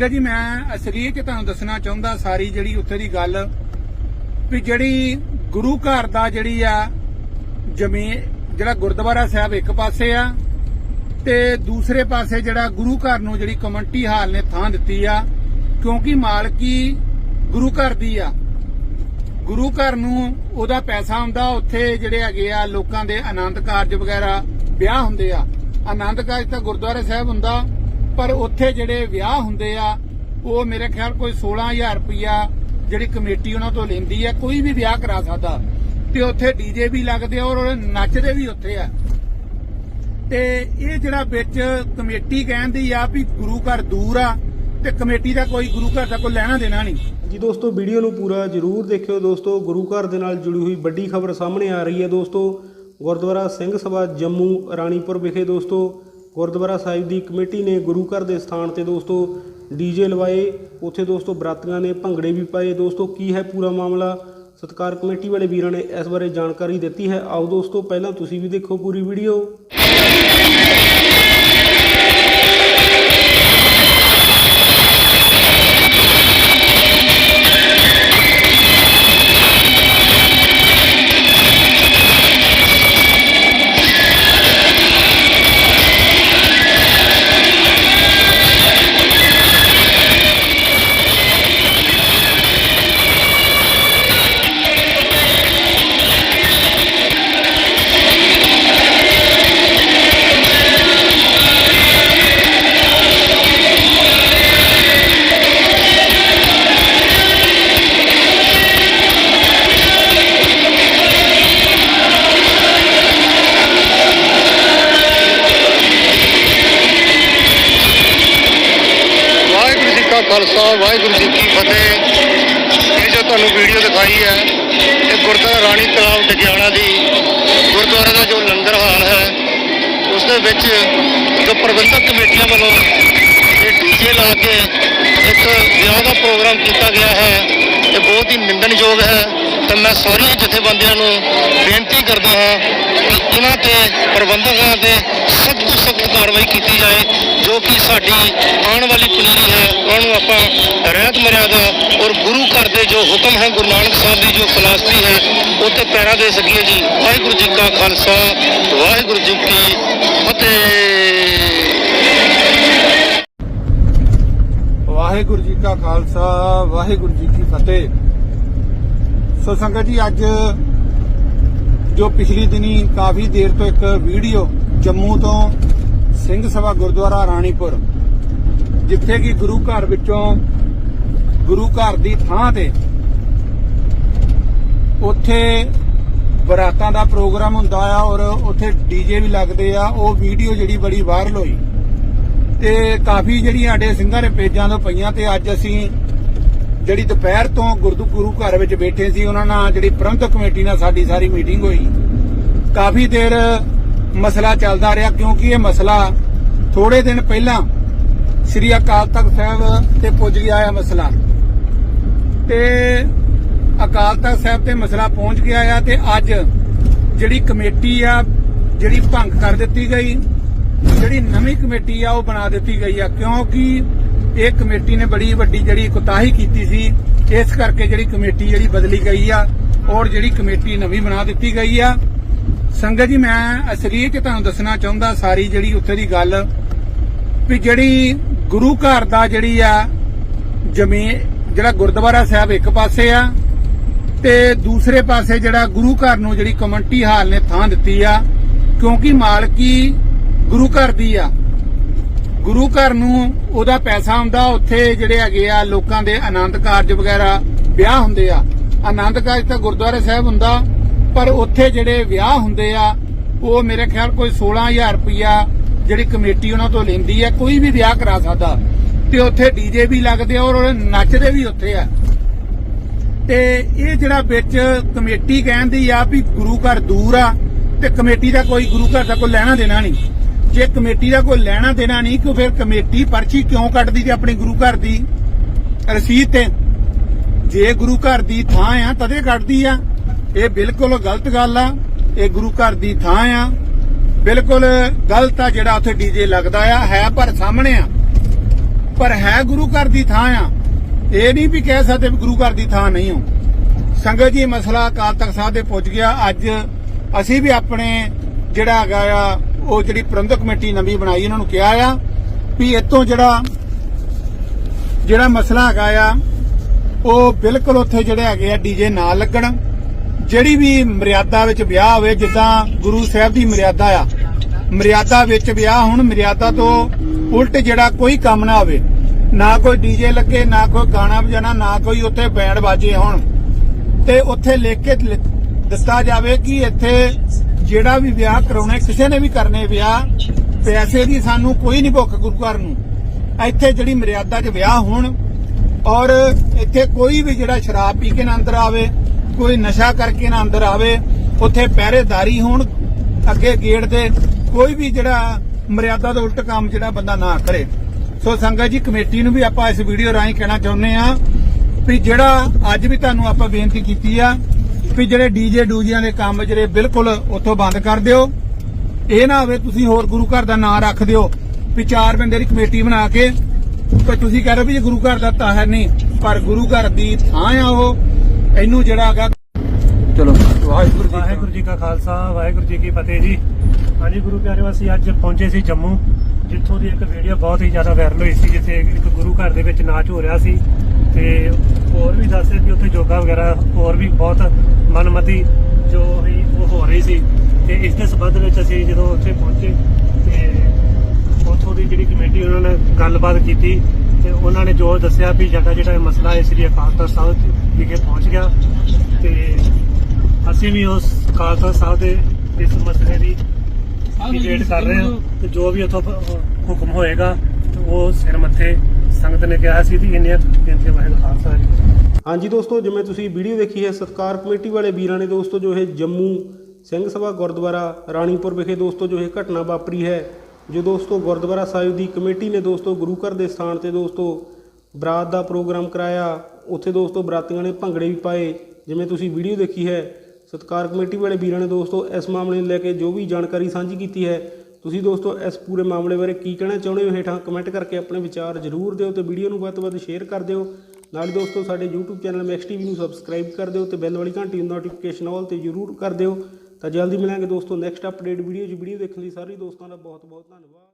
ਸੰਗਤ ਜੀ, ਮੈਂ ਅਸਲੀਅਤ ਚ ਤੁਹਾਨੂੰ ਦੱਸਣਾ ਚਾਹੁੰਦਾ ਸਾਰੀ ਜਿਹੜੀ ਉੱਥੇ ਦੀ ਗੱਲ ਵੀ ਜਿਹੜੀ ਗੁਰੂ ਘਰ ਦਾ ਜਿਹੜੀ ਆ ਜ਼ਮੀਨ, ਜਿਹੜਾ ਗੁਰਦੁਆਰਾ ਸਾਹਿਬ ਇੱਕ ਪਾਸੇ ਆ ਤੇ ਦੂਸਰੇ ਪਾਸੇ ਜਿਹੜਾ ਗੁਰੂ ਘਰ ਨੂੰ ਜਿਹੜੀ ਕਮੰਟੀ ਹਾਲ ਨੇ ਥਾਂ ਦਿੱਤੀ ਆ, ਕਿਉਂਕਿ ਮਾਲਕੀ ਗੁਰੂ ਘਰ ਦੀ ਆ। ਗੁਰੂ ਘਰ ਨੂੰ ਉਹਦਾ ਪੈਸਾ ਆਉਂਦਾ ਉੱਥੇ ਜਿਹੜੇ ਹੈਗੇ ਆ ਲੋਕਾਂ ਦੇ ਆਨੰਦ ਕਾਰਜ ਵਗੈਰਾ ਵਿਆਹ ਹੁੰਦੇ ਆ। ਆਨੰਦ ਕਾਰਜ ਤਾਂ ਗੁਰਦੁਆਰਾ ਸਾਹਿਬ ਹੁੰਦਾ। ਪਰ ਉੱਥੇ ਜਿਹੜੇ ਵਿਆਹ ਹੁੰਦੇ ਆ, ਉਹ ਮੇਰੇ ਖਿਆਲ ਕੋਈ 16000 ਰੁਪਇਆ ਜਿਹੜੀ ਕਮੇਟੀ ਉਹਨਾਂ ਤੋਂ ਲੈਂਦੀ ਆ, ਕੋਈ ਵੀ ਵਿਆਹ ਕਰਾ ਸਕਦਾ। ਤੇ ਉੱਥੇ ਡੀਜੇ ਵੀ ਲੱਗਦੇ ਆ ਔਰ ਨੱਚਦੇ ਵੀ ਉੱਥੇ ਆ। ਤੇ ਇਹ ਜਿਹੜਾ ਵਿੱਚ ਕਮੇਟੀ ਕਹਿੰਦੀ ਆ ਵੀ ਗੁਰੂ ਘਰ ਦੂਰ ਆ, ਤੇ ਕਮੇਟੀ ਦਾ ਕੋਈ ਗੁਰੂ ਘਰ ਦਾ ਕੋਈ ਲੈਣਾ ਦੇਣਾ ਨਹੀਂ। ਜੀ ਦੋਸਤੋ, ਵੀਡੀਓ ਨੂੰ ਪੂਰਾ ਜਰੂਰ ਦੇਖਿਓ ਦੋਸਤੋ, ਗੁਰੂ ਘਰ ਦੇ ਨਾਲ ਜੁੜੀ ਹੋਈ ਵੱਡੀ ਖਬਰ ਸਾਹਮਣੇ ਆ ਰਹੀ ਹੈ ਦੋਸਤੋ। ਗੁਰਦੁਆਰਾ ਸਿੰਘ ਸਭਾ ਜੰਮੂ ਰਾਣੀਪੁਰ ਵਿਖੇ ਦੋਸਤੋ ਗੁਰਦੁਆਰਾ ਸਾਹਿਬ ਦੀ ਕਮੇਟੀ ਨੇ ਗੁਰੂ ਘਰ ਦੇ ਸਥਾਨ ਤੇ ਦੋਸਤੋ ਡੀਜੇ ਲਵਾਏ। ਉੱਥੇ ਦੋਸਤੋ ਬਰਾਤੀਆਂ ਨੇ ਭੰਗੜੇ ਵੀ ਪਾਏ। ਦੋਸਤੋ ਕੀ ਹੈ ਪੂਰਾ ਮਾਮਲਾ? ਸਤਕਾਰ ਕਮੇਟੀ ਵਾਲੇ ਵੀਰਾਂ ਨੇ ਇਸ ਬਾਰੇ ਜਾਣਕਾਰੀ ਦਿੱਤੀ ਹੈ। ਆਓ ਦੋਸਤੋ ਪਹਿਲਾਂ ਤੁਸੀਂ ਵੀ ਦੇਖੋ ਪੂਰੀ ਵੀਡੀਓ। ਖਾਲਸਾ, ਵਾਹਿਗੁਰੂ ਜੀ ਕੀ ਫਤਿਹ। ਇਹ ਜੋ ਤੁਹਾਨੂੰ ਵੀਡੀਓ ਦਿਖਾਈ ਹੈ, ਇਹ ਗੁਰਦੁਆਰਾ ਰਾਣੀ ਤਲਾਬ ਟਕਿਆਣਾ ਦੀ ਗੁਰਦੁਆਰੇ ਦਾ ਜੋ ਲੰਗਰ ਹਾਲ ਹੈ, ਉਸ ਦੇ ਵਿੱਚ ਜੋ ਪ੍ਰਬੰਧਕ ਕਮੇਟੀਆਂ ਵੱਲੋਂ ਇਹ ਡੀਜੇ ਲਾ ਕੇ ਇੱਕ ਵਿਆਹ ਦਾ ਪ੍ਰੋਗਰਾਮ ਕੀਤਾ ਗਿਆ ਹੈ। ਇਹ ਬਹੁਤ ਹੀ ਨਿੰਦਣਯੋਗ ਹੈ। ਤਾਂ ਮੈਂ ਸਾਰੀਆਂ ਜਥੇਬੰਦੀਆਂ ਨੂੰ ਬੇਨਤੀ ਕਰਦਾ ਹਾਂ ਕਿ ਇਹਨਾਂ ਤੇ ਪ੍ਰਬੰਧਕਾਂ ਤੇ ਸਖਤ ਤੋਂ ਸਖਤ ਕਾਰਵਾਈ ਕੀਤੀ ਜਾਏ, ਜੋ ਕਿ ਸਾਡੀ ਆਉਣ ਵਾਲੀ ਪੀੜ੍ਹੀ ਹੈ, ਉਹਨਾਂ ਨੂੰ ਆਪਾਂ ਰਹਿਤ ਮਰਿਆਦਾ ਔਰ ਗੁਰੂ ਘਰ ਦੇ ਜੋ ਹੁਕਮ ਹੈ, ਗੁਰੂ ਨਾਨਕ ਸਾਹਿਬ ਦੀ ਜੋ ਫਲਸਫੀ ਹੈ, ਉਹ ਪੈਰਾ ਦੇ ਸਕੀਏ ਜੀ। ਵਾਹਿਗੁਰੂ ਜੀ ਕਾ ਖਾਲਸਾ, ਵਾਹਿਗੁਰੂ ਜੀ ਕੀ ਫਤਿਹ। ਵਾਹਿਗੁਰੂ ਜੀ ਕਾ ਖਾਲਸਾ, ਵਾਹਿਗੁਰੂ ਜੀ ਕੀ ਫਤਿਹ। ਸੋ ਸੰਗਤ ਜੀ, ਅੱਜ ਜੋ ਪਿਛਲੀ ਦਿਨੀ ਕਾਫੀ ਦੇਰ ਤੋਂ ਇੱਕ ਵੀਡੀਓ ਜੰਮੂ ਤੋਂ ਸਿੰਘ ਸਭਾ ਗੁਰਦੁਆਰਾ ਰਾਣੀਪੁਰ, ਜਿੱਥੇ ਕਿ ਗੁਰੂ ਘਰ ਵਿੱਚੋਂ ਗੁਰੂ ਘਰ ਦੀ ਥਾਂ ਤੇ ਉੱਥੇ ਬਰਾਤਾਂ ਦਾ ਪ੍ਰੋਗਰਾਮ ਹੁੰਦਾ ਆ ਔਰ ਉੱਥੇ ਡੀਜੇ ਵੀ ਲੱਗਦੇ ਆ, ਉਹ ਵੀਡੀਓ ਜਿਹੜੀ ਬੜੀ ਵਾਇਰਲ ਹੋਈ। ਤੇ ਕਾਫੀ ਜਿਹੜੀ ਸਾਡੇ ਸਿੰਘਾਂ ਦੇ ਪੇਜਾਂ ਤੋਂ ਪਈਆਂ ਤੇ ਅੱਜ ਅਸੀਂ ਜਿਹੜੀ ਦੁਪਹਿਰ ਤੋਂ ਗੁਰਦੁ, ਗੁਰੂ ਘਰ ਵਿੱਚ ਬੈਠੇ ਸੀ, ਉਹਨਾਂ ਨਾਲ ਜਿਹੜੀ ਪ੍ਰਬੰਧਕ ਕਮੇਟੀ ਨਾਲ ਸਾਡੀ ਸਾਰੀ ਮੀਟਿੰਗ ਹੋਈ। ਕਾਫੀ ਦੇਰ ਮਸਲਾ ਚੱਲਦਾ ਰਿਹਾ ਕਿਉਂਕਿ ਇਹ ਮਸਲਾ ਥੋੜੇ ਦਿਨ ਪਹਿਲਾਂ ਸ੍ਰੀ ਅਕਾਲ ਤਖਤ ਸਾਹਿਬ ਤੇ ਪੁੱਜ ਗਿਆ ਹੈ ਮਸਲਾ। ਤੇ ਅਕਾਲ ਤਖਤ ਸਾਹਿਬ ਤੇ ਮਸਲਾ ਪਹੁੰਚ ਗਿਆ ਆ ਤੇ ਅੱਜ ਜਿਹੜੀ ਕਮੇਟੀ ਆ, ਜਿਹੜੀ ਭੰਗ ਕਰ ਦਿੱਤੀ ਗਈ, ਜਿਹੜੀ ਨਵੀਂ ਕਮੇਟੀ ਆ, ਉਹ ਬਣਾ ਦਿੱਤੀ ਗਈ ਆ। ਕਿਉਂਕਿ ਇਹ ਕਮੇਟੀ ਨੇ ਬੜੀ ਵੱਡੀ ਜਿਹੜੀ ਕੁਤਾਹੀ ਕੀਤੀ ਸੀ, ਇਸ ਕਰਕੇ ਜਿਹੜੀ ਕਮੇਟੀ ਜਿਹੜੀ ਬਦਲੀ ਗਈ ਆ, ਔਰ ਜਿਹੜੀ ਕਮੇਟੀ ਨਵੀਂ ਬਣਾ ਦਿੱਤੀ ਗਈ ਆ ਸੰਗਤ ਜੀ, ਮੈਂ ਅਸਲੀ ਚ ਤੁਹਾਨੂੰ ਦੱਸਣਾ ਚਾਹੁੰਦਾ, ਸਾਰੀ ਜਿਹੜੀ ਉੱਥੇ ਦੀ ਗੱਲ, ਵੀ ਜਿਹੜੀ ਗੁਰੂ ਘਰ ਦਾ ਜਿਹੜੀ ਆ ਜ਼ਮੀਨ, ਜਿਹੜਾ ਗੁਰਦੁਆਰਾ ਸਾਹਿਬ ਇੱਕ ਪਾਸੇ ਆ, ਤੇ ਦੂਸਰੇ ਪਾਸੇ ਜਿਹੜਾ ਗੁਰੂ ਘਰ ਨੂੰ ਜਿਹੜੀ ਕਮੰਟੀ ਹਾਲ ਨੇ ਥਾਂ ਦਿੱਤੀ ਆ, ਕਿਉਂਕਿ ਮਾਲਕੀ ਗੁਰੂ ਘਰ ਦੀ ਆ। ਗੁਰੂ ਘਰ ਨੂੰ ਉਹਦਾ ਪੈਸਾ ਹੁੰਦਾ, ਉੱਥੇ ਜਿਹੜੇ ਹੈਗੇ ਆ ਲੋਕਾਂ ਦੇ ਆਨੰਦ ਕਾਰਜ ਵਗੈਰਾ ਵਿਆਹ ਹੁੰਦੇ ਆ। ਆਨੰਦ ਕਾਰਜ ਤਾਂ ਗੁਰਦੁਆਰਾ ਸਾਹਿਬ ਹੁੰਦਾ ਪਰ ਉੱਥੇ ਜਿਹੜੇ ਵਿਆਹ ਹੁੰਦੇ ਆ, ਉਹ ਮੇਰੇ ਖਿਆਲ ਕੋਈ 16000 ਰੁਪਇਆ ਜਿਹੜੀ ਕਮੇਟੀ ਉਹਨਾਂ ਤੋਂ ਲੈਂਦੀ ਆ, ਕੋਈ ਵੀ ਵਿਆਹ ਕਰਾ ਸਕਦਾ। ਤੇ ਉੱਥੇ ਡੀਜੇ ਵੀ ਲੱਗਦੇ ਆ ਔਰ ਨੱਚਦੇ ਵੀ ਉੱਥੇ ਆ। ਤੇ ਇਹ ਜਿਹੜਾ ਵਿੱਚ ਕਮੇਟੀ ਕਹਿੰਦੀ ਆ ਵੀ ਗੁਰੂ ਘਰ ਦੂਰ ਆ, ਤੇ ਕਮੇਟੀ ਦਾ ਕੋਈ ਗੁਰੂ ਘਰ ਦਾ ਕੋਈ ਲੈਣਾ ਦੇਣਾ ਨਹੀਂ। ਜੇ ਕਮੇਟੀ ਦਾ ਕੋਈ ਲੈਣਾ ਦੇਣਾ ਨਹੀਂ ਕਿ ਫਿਰ ਕਮੇਟੀ ਪਰਚੀ ਕਿਉਂ ਕੱਟਦੀ ਤੇ ਆਪਣੇ ਗੁਰੂ ਘਰ ਦੀ ਰਸੀਦ ਤੇ? ਜੇ ਗੁਰੂ ਘਰ ਦੀ ਥਾਂ ਆ, ਤਦੇ ਕੱਟਦੀ ਆ। ਇਹ ਬਿਲਕੁਲ ਗਲਤ ਗੱਲ ਆ, ਇਹ ਗੁਰੂ ਘਰ ਦੀ ਥਾਂ ਆ। ਬਿਲਕੁਲ ਗਲਤ ਆ ਜਿਹੜਾ ਉੱਥੇ ਡੀਜੇ ਲੱਗਦਾ ਆ, ਹੈ ਪਰ ਸਾਹਮਣੇ ਆ। ਪਰ ਹੈ ਗੁਰੂ ਘਰ ਦੀ ਥਾਂ ਆ। ਇਹ ਨਹੀਂ ਵੀ ਕਹਿ ਸਕਦੇ ਵੀ ਗੁਰੂ ਘਰ ਦੀ ਥਾਂ ਨਹੀਂ ਹੋ ਸੰਗਤ ਜੀ, ਮਸਲਾ ਅਕਾਲ ਤਖਤ ਸਾਹਿਬ ਦੇ ਪੁੱਜ ਗਿਆ। ਅੱਜ ਅਸੀਂ ਵੀ ਆਪਣੇ ਜਿਹੜਾ ਹੈਗਾ ਆ, ਉਹ ਜਿਹੜੀ ਪ੍ਰਬੰਧਕ ਕਮੇਟੀ ਨਵੀਂ ਬਣਾਈ, ਉਹਨਾਂ ਨੂੰ ਕਿਹਾ ਆ ਵੀ ਇਤੋਂ ਜਿਹੜਾ ਜਿਹੜਾ ਮਸਲਾ ਹੈਗਾ ਆ, ਉਹ ਬਿਲਕੁਲ ਉੱਥੇ ਜਿਹੜੇ ਹੈਗੇ ਆ ਡੀਜੇ ਨਾ ਲੱਗਣ। ਜਿਹੜੀ ਵੀ ਮਰਿਆਦਾ ਵਿੱਚ ਵਿਆਹ ਹੋਵੇ, ਜਿੱਦਾਂ ਗੁਰੂ ਸਾਹਿਬ ਦੀ ਮਰਿਆਦਾ ਆ, ਮਰਿਆਦਾ ਵਿੱਚ ਵਿਆਹ ਹੁਣ, ਮਰਿਆਦਾ ਤੋਂ ਉਲਟ ਜਿਹੜਾ ਕੋਈ ਕੰਮ ਨਾ ਹੋਵੇ, ਨਾ ਕੋਈ ਡੀਜੇ ਲੱਗੇ, ਨਾ ਕੋਈ ਗਾਣਾ ਵਜਾਣਾ ਨਾ ਕੋਈ ਉੱਥੇ ਬੈਂਡ ਬਾਜੇ ਹੋਣ, ਤੇ ਉੱਥੇ ਲਿਖ ਕੇ ਦਿੱਤਾ ਜਾਵੇ ਕਿ ਇੱਥੇ ਜਿਹੜਾ ਵੀ ਵਿਆਹ ਕਰਾਉਣੇ, ਕਿਸੇ ਨੇ ਵੀ ਕਰਨੇ ਵਿਆਹ, ਪੈਸੇ ਦੀ ਸਾਨੂੰ ਕੋਈ ਨਹੀਂ ਭੁੱਖ ਗੁਰੂ ਘਰ ਨੂੰ। ਇੱਥੇ ਜਿਹੜੀ ਮਰਿਆਦਾ 'ਚ ਵਿਆਹ ਹੋਣ ਔਰ ਇੱਥੇ ਕੋਈ ਵੀ ਜਿਹੜਾ ਸ਼ਰਾਬ ਪੀ ਕੇ ਨਾ ਅੰਦਰ ਆਵੇ ਕੋਈ ਨਸ਼ਾ ਕਰਕੇ ਨਾ ਅੰਦਰ ਆਵੇ, ਉੱਥੇ ਪਹਿਰੇਦਾਰੀ ਹੋਣ ਅੱਗੇ ਗੇਟ ਤੇ ਕੋਈ ਵੀ ਜਿਹੜਾ ਮਰਿਆਦਾ ਦਾ ਉਲਟ ਕੰਮ ਜਿਹੜਾ ਬੰਦਾ ਨਾ ਕਰੇ। ਸੋ ਸੰਗਤ ਜੀ, ਕਮੇਟੀ ਨੂੰ ਵੀ ਆਪਾਂ ਇਸ ਵੀਡੀਓ ਰਾਹੀਂ ਕਹਿਣਾ ਚਾਹੁੰਦੇ ਆ ਵੀ ਜਿਹੜਾ ਅੱਜ ਵੀ ਤੁਹਾਨੂੰ ਆਪਾਂ ਬੇਨਤੀ ਕੀਤੀ ਆ ਵੀ ਜਿਹੜੇ ਡੀਜੇ ਡੂਜਿਆਂ ਦੇ ਕੰਮ ਜਿਹੜੇ ਬਿਲਕੁਲ ਉੱਥੋਂ ਬੰਦ ਕਰ ਦਿਓ। ਇਹ ਨਾ ਹੋਵੇ ਤੁਸੀਂ ਹੋਰ ਗੁਰੂ ਘਰ ਦਾ ਨਾਂ ਰੱਖ ਦਿਓ ਵੀ ਚਾਰ ਬੰਦੇ ਦੀ ਕਮੇਟੀ ਬਣਾ ਕੇ, ਤੇ ਤੁਸੀਂ ਕਹਿ ਰਹੇ ਵੀ ਇਹ ਗੁਰੂ ਘਰ ਦਾ ਤਾਂ ਹੈ ਨਹੀਂ, ਪਰ ਗੁਰੂ ਘਰ ਦੀ ਥਾਂ ਆ ਉਹ। ਇਹਨੂੰ ਜਿਹੜਾ ਹੈਗਾ ਚਲੋ। ਵਾਹਿਗੁਰੂ ਜੀ ਵਾਹਿਗੁਰੂ ਜੀ ਕਾ ਖਾਲਸਾ ਵਾਹਿਗੁਰੂ ਜੀ ਕੀ ਫਤਿਹ ਜੀ। ਹਾਂਜੀ ਗੁਰੂ ਪਿਆਰਿਓ ਅਸੀਂ ਅੱਜ ਪਹੁੰਚੇ ਸੀ ਜੰਮੂ ਜਿੱਥੋਂ ਦੀ ਇੱਕ ਵੀਡੀਓ ਬਹੁਤ ਹੀ ਜ਼ਿਆਦਾ ਵਾਇਰਲ ਹੋਈ ਸੀ ਜਿੱਥੇ ਇੱਕ ਗੁਰੂ ਘਰ ਦੇ ਵਿੱਚ ਨਾਚ ਹੋ ਰਿਹਾ ਸੀ। ਤੇ ਹੋਰ ਵੀ ਦੱਸਦੇ ਵੀ ਉੱਥੇ ਯੋਗਾ ਵਗੈਰਾ ਹੋਰ ਵੀ ਬਹੁਤ ਮਨਮਤੀ ਜੋ ਵੀ ਉਹ ਹੋ ਰਹੀ ਸੀ। ਤੇ ਇਸ ਦੇ ਸਬੰਧ ਵਿੱਚ ਅਸੀਂ ਜਦੋਂ ਉੱਥੇ ਪਹੁੰਚੇ ਤੇ ਉੱਥੋਂ ਦੀ ਜਿਹੜੀ ਕਮੇਟੀ ਉਹਨਾਂ ਨੇ ਗੱਲਬਾਤ ਕੀਤੀ ਤੇ ਉਹਨਾਂ ਨੇ ਜੋ ਦੱਸਿਆ ਵੀ ਸਾਡਾ ਜਿਹੜਾ ਇਹ ਮਸਲਾ ਹੈ ਸ੍ਰੀ ਅਕਾਲ ਤਖਤ ਸਾਹਿਬ ਵਿਖੇ ਪਹੁੰਚ ਗਿਆ ਤੇ ਅਸੀਂ ਵੀ ਉਸ ਤਖਤ ਸਾਹਿਬ ਦੇ ਇਸ ਮਸਲੇ ਦੀ ਡਿਬੇਟ ਕਰ ਰਹੇ ਹਾਂ ਤੇ ਜੋ ਵੀ ਉਥੋਂ ਹੁਕਮ ਹੋਏਗਾ ਤੇ ਉਹ ਸਿਰ ਮੱਥੇ ਸੰਗਤ ਨੇ ਕਿਹਾ ਸੀ ਵੀ ਇੰਨੀਆਂ ਬੇਨਤੀ ਵਾਹਿਗੁਰੂ ਖਾਲਸਾ ਜੀ। ਹਾਂਜੀ ਦੋਸਤੋ ਜਿਵੇਂ ਤੁਸੀਂ ਵੀਡੀਓ ਦੇਖੀ ਹੈ ਸਤਕਾਰ ਕਮੇਟੀ ਵਾਲੇ ਵੀਰਾਂ ਨੇ ਦੋਸਤੋ ਜੋ ਇਹ ਜੰਮੂ ਸਿੰਘ ਸਭਾ ਗੁਰਦੁਆਰਾ ਰਾਣੀਪੁਰ ਵਿਖੇ ਦੋਸਤੋ ਜੋ ਇਹ ਘਟਨਾ ਵਾਪਰੀ ਹੈ ਜੋ ਦੋਸਤੋ ਗੁਰਦੁਆਰਾ ਸਾਹਿਬ ਦੀ ਕਮੇਟੀ ਨੇ ਦੋਸਤੋ ਗੁਰੂ ਘਰ ਦੇ ਸਥਾਨ ਤੇ ਦੋਸਤੋ ਬਰਾਤ ਦਾ ਪ੍ਰੋਗਰਾਮ ਕਰਾਇਆ ਉੱਥੇ ਦੋਸਤੋ ਬਰਾਤੀਆਂ ਨੇ ਭੰਗੜੇ ਵੀ ਪਾਏ, ਜਿਵੇਂ ਤੁਸੀਂ ਵੀਡੀਓ ਦੇਖੀ ਹੈ, ਸਤਕਾਰ ਕਮੇਟੀ ਵਾਲੇ ਵੀਰਾਂ ਨੇ ਦੋਸਤੋ ਇਸ ਮਾਮਲੇ ਨੂੰ ਲੈ ਕੇ ਜੋ ਵੀ ਜਾਣਕਾਰੀ ਸਾਂਝੀ ਕੀਤੀ ਹੈ, ਤੁਸੀਂ ਦੋਸਤੋ ਇਸ ਪੂਰੇ ਮਾਮਲੇ ਬਾਰੇ ਕੀ ਕਹਿਣਾ ਚਾਹੁੰਦੇ ਹੋ ਹੇਠਾਂ ਕਮੈਂਟ ਕਰਕੇ ਆਪਣੇ ਵਿਚਾਰ ਜ਼ਰੂਰ ਦਿਓ ਤੇ ਵੀਡੀਓ ਨੂੰ ਵੱਧ ਤੋਂ ਵੱਧ ਸ਼ੇਅਰ ਕਰ ਦਿਓ। ਨਾਲ ਦੋਸਤੋ ਸਾਡੇ YouTube ਚੈਨਲ ਮੈਕਸ ਟੀਵੀ ਨੂੰ ਸਬਸਕ੍ਰਾਈਬ ਕਰ ਦਿਓ ਤੇ ਬੈਲ ਵਾਲੀ ਘੰਟੀ ਨੂੰ ਨੋਟੀਫਿਕੇਸ਼ਨ ਆਲ ਤੇ ਜ਼ਰੂਰ ਕਰ ਦਿਓ। ਤਾਂ ਜਲਦੀ ਮਿਲਾਂਗੇ ਦੋਸਤੋ ਨੈਕਸਟ ਅਪਡੇਟ ਵੀਡੀਓ 'ਚ। ਵੀਡੀਓ ਦੇਖਣ ਲਈ ਸਾਰੇ ਦੋਸਤਾਂ ਦਾ ਬਹੁਤ ਬਹੁਤ ਧੰਨਵਾਦ।